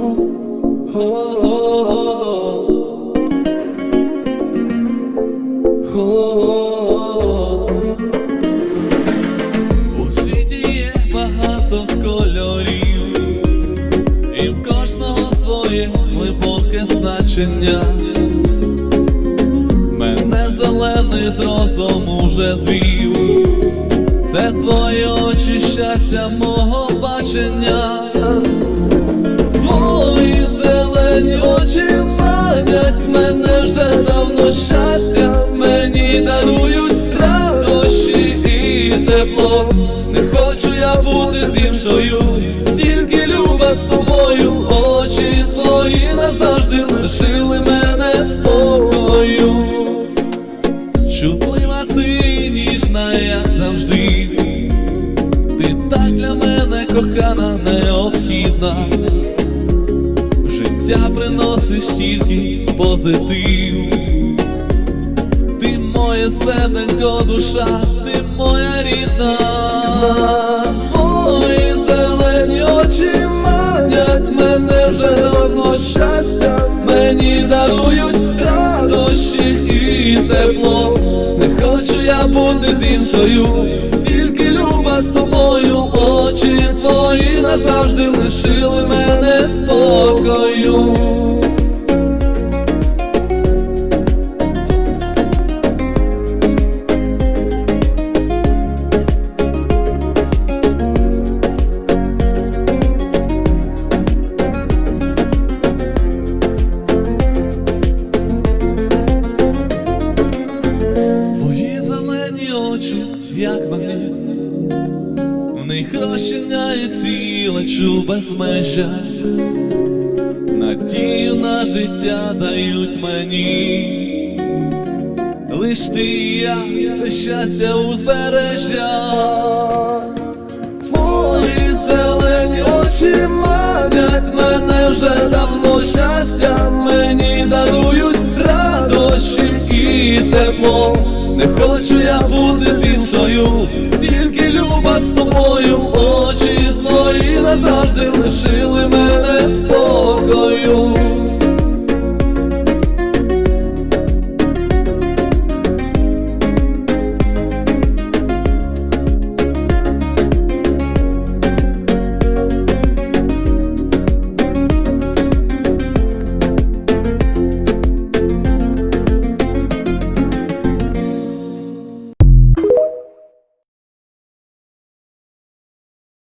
У світі є багато кольорів, і в кожного своє глибоке значення. Мене зелений з розуму вже звів. Це твої очі щастя мого бачення. І. Не хочу я бути з іншою, тільки люба з тобою. Очі твої назавжди лишили мене спокою. Чутлива ти ніжна, як завжди. Ти так для мене кохана, необхідна. Життя приносиш тільки позитив. Ти моє серденько, душа, моя рідна. Твої зелені очі манять мене вже давно щастя, мені дарують радощі і тепло. Не хочу я бути з іншою, тільки люба з тобою. Очі твої назавжди лишили мене спокою. Як магніт, в них розчиняє сила, чу безмежя, надію на життя дають мені. Лиш ти і я, це щастя узбережжя. Твої зелені очі манять мене вже давно щастя, мені дарують радощі і тепло бути з іншою, тільки люба з тобою, очі твої назавжди лишили мене спокою.